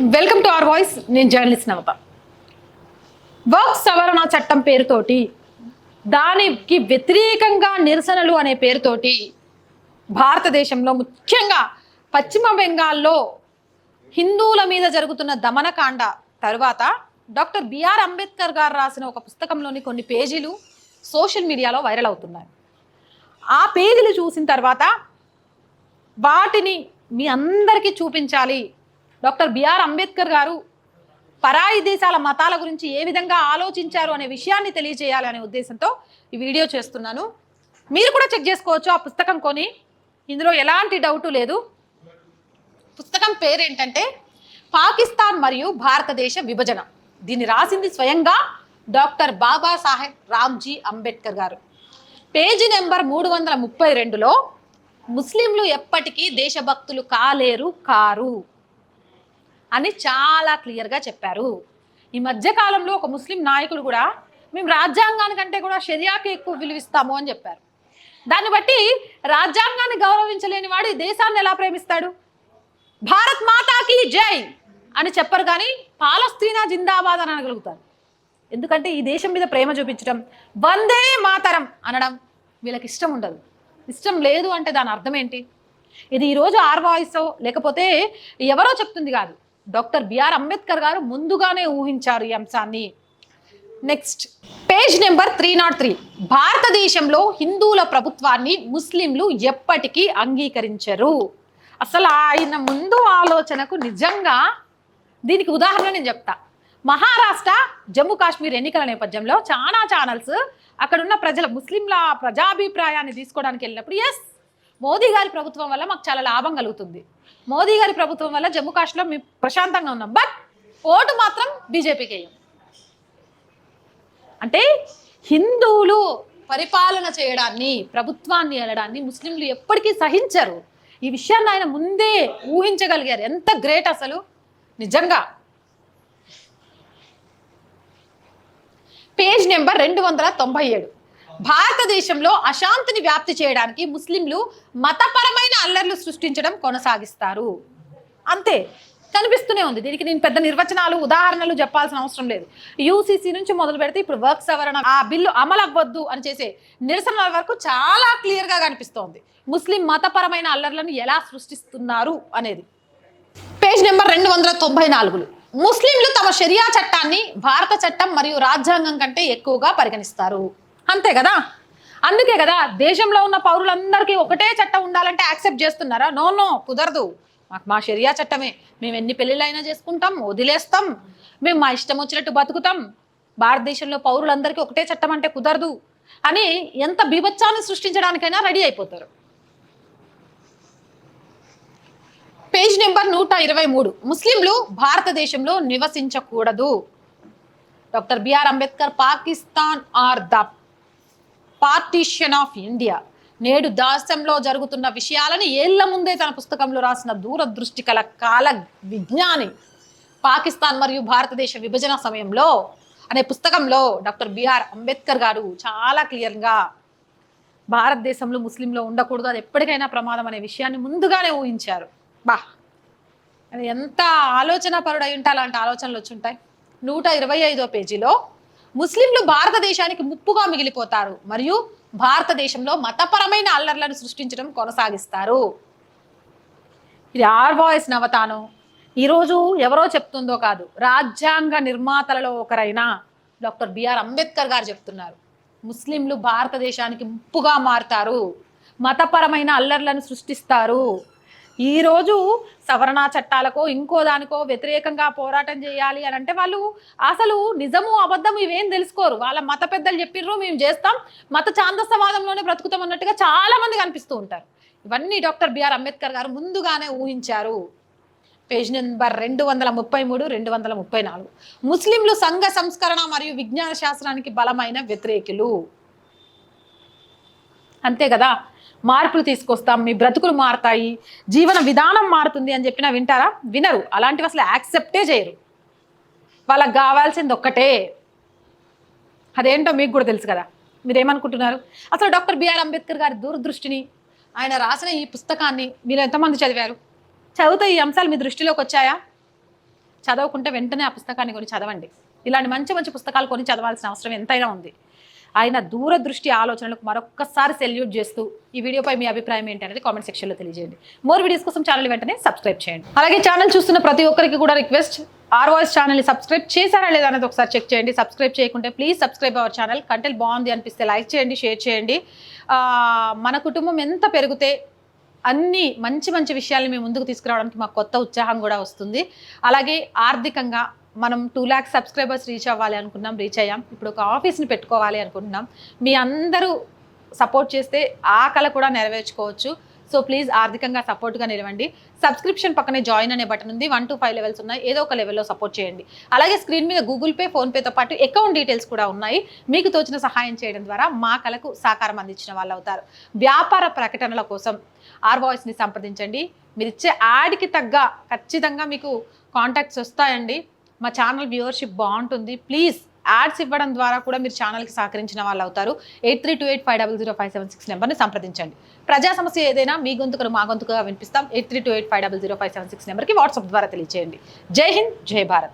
Welcome to our voice నేను journalist Navatha. Work సవరణ చట్టం పేరుతోటి దానికి వ్యతిరేకంగా నిరసనలు అనే పేరుతోటి భారతదేశంలో ముఖ్యంగా పశ్చిమ బెంగాల్లో హిందువుల మీద జరుగుతున్న దమనకాండ తరువాత డాక్టర్ బిఆర్ అంబేద్కర్ గారు రాసిన ఒక పుస్తకంలోని కొన్ని పేజీలు సోషల్ మీడియాలో వైరల్ అవుతున్నాయి. ఆ పేజీలు చూసిన తర్వాత వాటిని మీ అందరికీ చూపించాలి. డాక్టర్ బిఆర్ అంబేద్కర్ గారు పరాయి దేశాల మతాల గురించి ఏ విధంగా ఆలోచించారు అనే విషయాన్ని తెలియజేయాలనే ఉద్దేశంతో ఈ వీడియో చేస్తున్నాను. మీరు కూడా చెక్ చేసుకోవచ్చు ఆ పుస్తకం కొని. ఇందులో ఎలాంటి డౌటు లేదు. పుస్తకం పేరేంటంటే పాకిస్తాన్ మరియు భారతదేశ విభజన. దీన్ని రాసింది స్వయంగా డాక్టర్ బాబాసాహెబ్ రామ్జీ అంబేద్కర్ గారు. పేజీ నెంబర్ మూడు వందల ముప్పై రెండులో ముస్లింలు ఎప్పటికీ దేశభక్తులు కాలేరు కారు. అని చాలా క్లియర్గా చెప్పారు. ఈ మధ్యకాలంలో ఒక ముస్లిం నాయకుడు కూడా మేము రాజ్యాంగానికంటే కూడా షరియాకి ఎక్కువ విలువిస్తాము అని చెప్పారు. దాన్ని బట్టి రాజ్యాంగాన్ని గౌరవించలేని వాడు ఈ దేశాన్ని ఎలా ప్రేమిస్తాడు? భారత్ మాతాకి జై అని చెప్పరు కానీ పాలస్తీనా జిందాబాద్ అని అనగలుగుతారు. ఎందుకంటే ఈ దేశం మీద ప్రేమ చూపించడం వందే మాతరం అనడం వీళ్ళకి ఇష్టం ఉండదు. ఇష్టం లేదు అంటే దాని అర్థం ఏంటి? ఇది ఈరోజు ఆర్వాయిసో లేకపోతే ఎవరో చెప్తుంది కాదు. డాక్టర్ బిఆర్ అంబేద్కర్ గారు ముందుగానే ఊహించారు ఈ అంశాన్ని. Next page number three nought three. భారతదేశంలో హిందువుల ప్రభుత్వాన్ని ముస్లింలు ఎప్పటికీ అంగీకరించరు. అసలు ఆయన ముందు ఆలోచనకు నిజంగా దీనికి ఉదాహరణ నేను చెప్తా. మహారాష్ట్ర జమ్మూ కాశ్మీర్ ఎన్నికల నేపథ్యంలో చాలా ఛానల్స్ అక్కడున్న ప్రజల ముస్లింల ప్రజాభిప్రాయాన్ని తీసుకోవడానికి వెళ్ళినప్పుడు ఎస్ మోదీ గారి ప్రభుత్వం వల్ల మాకు చాలా లాభం కలుగుతుంది. మోదీ గారి ప్రభుత్వం వల్ల జమ్మూ కాశ్మీర్లో మేము ప్రశాంతంగా ఉన్నాం. బట్ ఓటు మాత్రం బీజేపీకి వేయం అంటే హిందువులు పరిపాలన చేయడాన్ని ప్రభుత్వాన్ని వెళ్ళడాన్ని ముస్లింలు ఎప్పటికీ సహించరు. ఈ విషయాన్ని ఆయన ముందే ఊహించగలిగారు. ఎంత గ్రేట్ అసలు. నిజంగా. పేజ్ నెంబర్ రెండు వందల తొంభై ఏడు. భారతదేశంలో అశాంతిని వ్యాప్తి చేయడానికి ముస్లింలు మతపరమైన అల్లర్లు సృష్టించడం కొనసాగిస్తారు. అంతే కనిపిస్తూనే ఉంది. దీనికి నేను పెద్ద నిర్వచనాలు ఉదాహరణలు చెప్పాల్సిన అవసరం లేదు. యూసీసీ నుంచి మొదలు పెడితే ఇప్పుడు వర్క్ సవరణ ఆ బిల్లు అమలు అవ్వద్దు అని చేసే నిరసనల వరకు చాలా క్లియర్గా కనిపిస్తోంది. ముస్లిం మతపరమైన అల్లర్లను ఎలా సృష్టిస్తున్నారు అనేది. పేజ్ నెంబర్ రెండు వందల తొంభై నాలుగులు. ముస్లింలు తమ షరియా చట్టాన్ని భారత చట్టం మరియు రాజ్యాంగం కంటే ఎక్కువగా పరిగణిస్తారు. అంతే కదా? అందుకే కదా దేశంలో ఉన్న పౌరులందరికీ ఒకటే చట్టం ఉండాలంటే యాక్సెప్ట్ చేస్తున్నారా? నో నో కుదరదు. మాకు మా షరియా చట్టమే. మేము ఎన్ని పెళ్ళిళ్ళైనా చేసుకుంటాం వదిలేస్తాం. మేము మా ఇష్టం వచ్చినట్టు బతుకుతాం. భారతదేశంలో పౌరులందరికీ ఒకటే చట్టం అంటే కుదరదు అని ఎంత బీభత్సాన్ని సృష్టించడానికైనా రెడీ అయిపోతారు. పేజ్ నెంబర్ నూట ఇరవై మూడు. ముస్లింలు భారతదేశంలో నివసించకూడదు. Doctor BR Ambedkar Pakistan or the partition of India. నేడు దాస్యంలో జరుగుతున్న విషయాలని ఏళ్ళ ముందే తన పుస్తకంలో రాసిన దూరదృష్టి కల కాల విజ్ఞాని పాకిస్తాన్ మరియు భారతదేశ విభజన సమయంలో అనే పుస్తకంలో డాక్టర్ బిఆర్ అంబేద్కర్ గారు చాలా క్లియర్గా భారతదేశంలో ముస్లింలో ఉండకూడదు అది ఎప్పటికైనా ప్రమాదం అనే విషయాన్ని ముందుగానే ఊహించారు. బా! అది ఎంత ఆలోచన పరుడై ఉంటే అలాంటి ఆలోచనలు వచ్చి ఉంటాయి. నూట ఇరవై ఐదో పేజీలో ముస్లింలు భారతదేశానికి ముప్పుగా మిగిలిపోతారు. మరియు భారతదేశంలో మతపరమైన అల్లర్లను సృష్టించడం కొనసాగిస్తారు. ఇది ఆర్ వాయిస్ నవతాను. ఈరోజు ఎవరో చెప్తుందో కాదు రాజ్యాంగ నిర్మాతలలో ఒకరైన డాక్టర్ బిఆర్ అంబేద్కర్ గారు చెప్తున్నారు. ముస్లింలు భారతదేశానికి ముప్పుగా మారుతారు. మతపరమైన అల్లర్లను సృష్టిస్తారు. ఈరోజు సవరణ చట్టాలకో ఇంకో దానికో వ్యతిరేకంగా పోరాటం చేయాలి అని అంటే వాళ్ళు అసలు నిజము అబద్ధం ఇవేం తెలుసుకోరు. వాళ్ళ మత పెద్దలు చెప్పిర్రు మేము చేస్తాం. మత ఛాందసవాదంలోనే బ్రతుకుతాం అన్నట్టుగా చాలా మంది కనిపిస్తూ ఉంటారు. ఇవన్నీ డాక్టర్ బిఆర్ అంబేద్కర్ గారు ముందుగానే ఊహించారు. పేజ్ నెంబర్ రెండు వందల ముప్పై మూడు రెండు వందల ముప్పై నాలుగు. ముస్లింలు సంఘ సంస్కరణ మరియు విజ్ఞాన శాస్త్రానికి బలమైన వ్యతిరేకులు. అంతే కదా? మార్పులు తీసుకొస్తాం మీ బ్రతుకులు మారుతాయి జీవన విధానం మారుతుంది అని చెప్పినా వింటారా? వినరు. అలాంటివి అసలు యాక్సెప్టే చేయరు. వాళ్ళకి కావాల్సింది ఒక్కటే. అదేంటో మీకు కూడా తెలుసు కదా. మీరేమనుకుంటున్నారు? అసలు డాక్టర్ బిఆర్ అంబేద్కర్ గారి దూరదృష్టిని ఆయన రాసిన ఈ పుస్తకాన్ని మీరు ఎంతమంది చదివారు? చదివితే ఈ అంశాలు మీ దృష్టిలోకి వచ్చాయా? చదవకుంటే వెంటనే ఆ పుస్తకాన్ని కొని చదవండి. ఇలాంటి మంచి మంచి పుస్తకాలు కొని చదవాల్సిన అవసరం ఎంతైనా ఉంది. ఆయన దూరదృష్టి ఆలోచనలకు మరొక్కసారి సెల్యూట్ చేస్తూ ఈ వీడియోపై మీ అభిప్రాయం ఏంటి అనేది కామెంట్ సెక్షన్లో తెలియజేయండి. మోర్ వీడియోస్ కోసం ఛానల్ వెంటనే సబ్స్క్రైబ్ చేయండి. అలాగే ఛానల్ చూస్తున్న ప్రతి ఒక్కరికి కూడా రిక్వెస్ట్ ఆర్ వాయిస్ ఛానల్ని సబ్స్క్రైబ్ చేశారా లేదా అనేది ఒకసారి చెక్ చేయండి. సబ్స్క్రైబ్ చేయకుంటే please subscribe our channel content బాగుంది అనిపిస్తే లైక్ చేయండి షేర్ చేయండి. మన కుటుంబం ఎంత పెరిగితే అన్ని మంచి మంచి విషయాలు మేము ముందుకు తీసుకురావడానికి మాకు కొత్త ఉత్సాహం కూడా వస్తుంది. అలాగే ఆర్థికంగా మనం టూ ల్యాక్స్ సబ్స్క్రైబర్స్ రీచ్ అవ్వాలి అనుకున్నాం రీచ్ అయ్యాం. ఇప్పుడు ఒక ఆఫీస్ని పెట్టుకోవాలి అనుకుంటున్నాం. మీ అందరూ సపోర్ట్ చేస్తే ఆ కళ కూడా నెరవేర్చుకోవచ్చు. సో ప్లీజ్ ఆర్థికంగా సపోర్ట్గా నిలవండి. సబ్స్క్రిప్షన్ పక్కనే జాయిన్ అనే బటన్ ఉంది. వన్ టు ఫైవ్ లెవెల్స్ ఉన్నాయి. ఏదో ఒక లెవెల్లో సపోర్ట్ చేయండి. అలాగే స్క్రీన్ మీద గూగుల్ పే ఫోన్పేతో పాటు అకౌంట్ డీటెయిల్స్ కూడా ఉన్నాయి. మీకు తోచిన సహాయం చేయడం ద్వారా మా కళకు సహకారం అందించిన వాళ్ళు అవుతారు. వ్యాపార ప్రకటనల కోసం ఆర్ వాయిస్ని సంప్రదించండి. మీరు ఇచ్చే యాడ్కి తగ్గ ఖచ్చితంగా మీకు కాంటాక్ట్స్ వస్తాయండి. మా ఛానల్ వ్యూవర్షిప్ బాగుంటుంది. ప్లీజ్ యాడ్స్ ఇవ్వడం ద్వారా కూడా మీరు ఛానల్కి సహకరించిన వాళ్ళు అవుతారు. Eight three two eight five double zero five seven six నెంబర్ని సంప్రదించండి. ప్రజా సమస్య ఏదైనా మీ గొంతుకను మా గొంతుగా వినిపిస్తాం. Eight three two eight five double zero five seven six నెంబర్కి వాట్సాప్ ద్వారా తెలియజేయండి జై హింద్ జై భారత్.